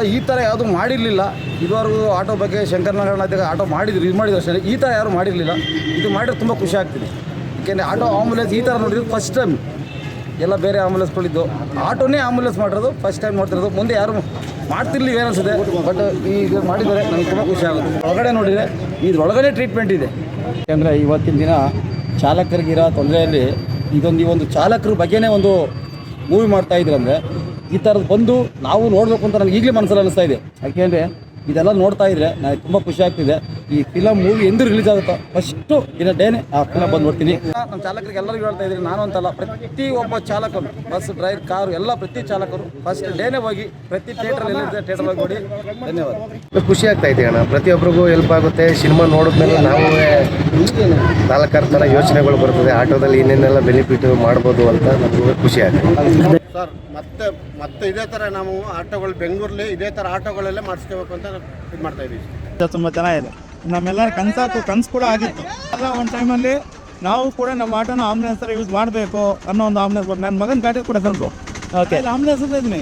ಈ ಥರ ಯಾವುದು ಮಾಡಿರಲಿಲ್ಲ. ಇದುವರೆಗೂ ಆಟೋ ಬಗ್ಗೆ ಶಂಕರನಾರಾಯಣ ಇದ್ದಾಗ ಆಟೋ ಮಾಡಿದ್ರು, ಇದು ಮಾಡಿದ್ರು ಅಷ್ಟೇ. ಈ ಥರ ಯಾರು ಮಾಡಿರಲಿಲ್ಲ. ಇದು ಮಾಡಿದ್ರೆ ತುಂಬ ಖುಷಿ ಆಗ್ತಿದೆ. ಏಕೆಂದರೆ ಆಟೋ ಆಂಬುಲೆನ್ಸ್ ಈ ಥರ ನೋಡಿದ್ರು ಫಸ್ಟ್ ಟೈಮ್ ಎಲ್ಲ ಬೇರೆ ಆಂಬುಲೆನ್ಸ್ಗಳಿದ್ದು ಆಟೋನೇ ಆಂಬುಲೆನ್ಸ್ ಮಾಡಿರೋದು ಫಸ್ಟ್ ಟೈಮ್ ಮಾಡ್ತಿರೋದು ಮುಂದೆ ಯಾರು ಮಾಡ್ತಿರ್ಲಿ ಏನಿಸುತ್ತೆ ಬಟ್ ಈಗ ಮಾಡಿದರೆ ನನಗೆ ತುಂಬ ಖುಷಿ ಆಗುತ್ತೆ. ಒಳಗಡೆ ನೋಡಿದರೆ ಇದ್ರೊಳಗಡೆ ಟ್ರೀಟ್ಮೆಂಟ್ ಇದೆ. ಯಾಕೆಂದರೆ ಇವತ್ತಿನ ದಿನ ಚಾಲಕರಿಗಿರೋ ತೊಂದರೆಯಲ್ಲಿ ಇದೊಂದು ಈ ಒಂದು ಚಾಲಕರ ಬಗ್ಗೆನೇ ಒಂದು ಮೂವಿ ಮಾಡ್ತಾ ಇದ್ರಂದ್ರೆ ಈ ಥರದ್ದು ಬಂದು ನಾವು ನೋಡಬೇಕು ಅಂತ ನನಗೆ ಈಗಲೇ ಮನಸ್ಸಲ್ಲಿ ಅನಿಸ್ತಾ ಇದೆ. ಯಾಕೆಂದರೆ ಇದೆಲ್ಲ ನೋಡ್ತಾ ಇದ್ರೆ ನನಗೆ ತುಂಬ ಖುಷಿ ಆಗ್ತಿದೆ. ಈ ಫಿಲಮ್ ಮೂವಿ ಎಂದು ರಿಲೀಸ್ ಆಗುತ್ತೋ ಫಸ್ಟು ದಿನ ಡೇನೆ ಆ ಫಿಲಮ್ ಬಂದು ನೋಡ್ತೀನಿ. ನಮ್ಮ ಚಾಲಕರಿಗೆ ಎಲ್ಲರಿಗೂ ಹೇಳ್ತಾ ಇದ್ದೀನಿ ನಾನು ಅಂತಲ್ಲ ಪ್ರತಿ ಒಬ್ಬ ಚಾಲಕರು ಬಸ್ ಡ್ರೈವರ್ ಕಾರು ಎಲ್ಲ ಪ್ರತಿ ಚಾಲಕರು ಫಸ್ಟ್ ಡೇನೆ ಹೋಗಿ ಪ್ರತಿ ಥಿಯೇಟರ್ ಎಲ್ಲಿದೆ ಥಿಯೇಟರ್ ಹೋಗಿ ನೋಡಿ. ಧನ್ಯವಾದ. ಖುಷಿ ಆಗ್ತಾ ಇದೆ ಅಣ್ಣ. ಪ್ರತಿಯೊಬ್ಬರಿಗೂ ಹೆಲ್ಪ್ ಆಗುತ್ತೆ. ಸಿನಿಮಾ ನೋಡಿದ್ಮೇಲೆ ನಾವು ನಾಲ್ಕಾರು ಥರ ಯೋಚನೆಗಳು ಬರ್ತದೆ. ಆಟೋದಲ್ಲಿ ಏನೇನೆಲ್ಲ ಬೆನಿಫಿಟ್ ಮಾಡ್ಬೋದು ಅಂತ ನಮಗೆ ಖುಷಿ ಆಗುತ್ತೆ ಸರ್ ಮತ್ತೆ ಮತ್ತೆ ಇದೇ ಥರ ನಾವು ಆಟೋಗಳು ಬೆಂಗಳೂರಲ್ಲಿ ಇದೇ ಥರ ಆಟೋಗಳಲ್ಲೇ ಮಾಡಿಸ್ಕೋಬೇಕು ಅಂತ ಇದು ಮಾಡ್ತಾ ಇದ್ದೀವಿ ಇದು ತುಂಬ ಚೆನ್ನಾಗಿದೆ ನಮ್ಮೆಲ್ಲರ ಕನಸಾತು ಕನಸು ಕೂಡ ಆಗಿತ್ತು. ಅಲ್ಲ ಒಂದು ಟೈಮಲ್ಲಿ ನಾವು ಕೂಡ ನಮ್ಮ ಆಟೋನ ಆಂಬುಲೆನ್ಸ್ ಥರ ಯೂಸ್ ಮಾಡಬೇಕು ಅನ್ನೋ ಒಂದು ಆಂಬುಲೆನ್ಸ್ ನನ್ನ ಮಗನ ಗಾಡಿ ಕೂಡ ಸ್ವಲ್ಪ ಓಕೆ ಆಂಬುಲೆನ್ಸ್ ಅಂತ ಇದ್ದೀನಿ.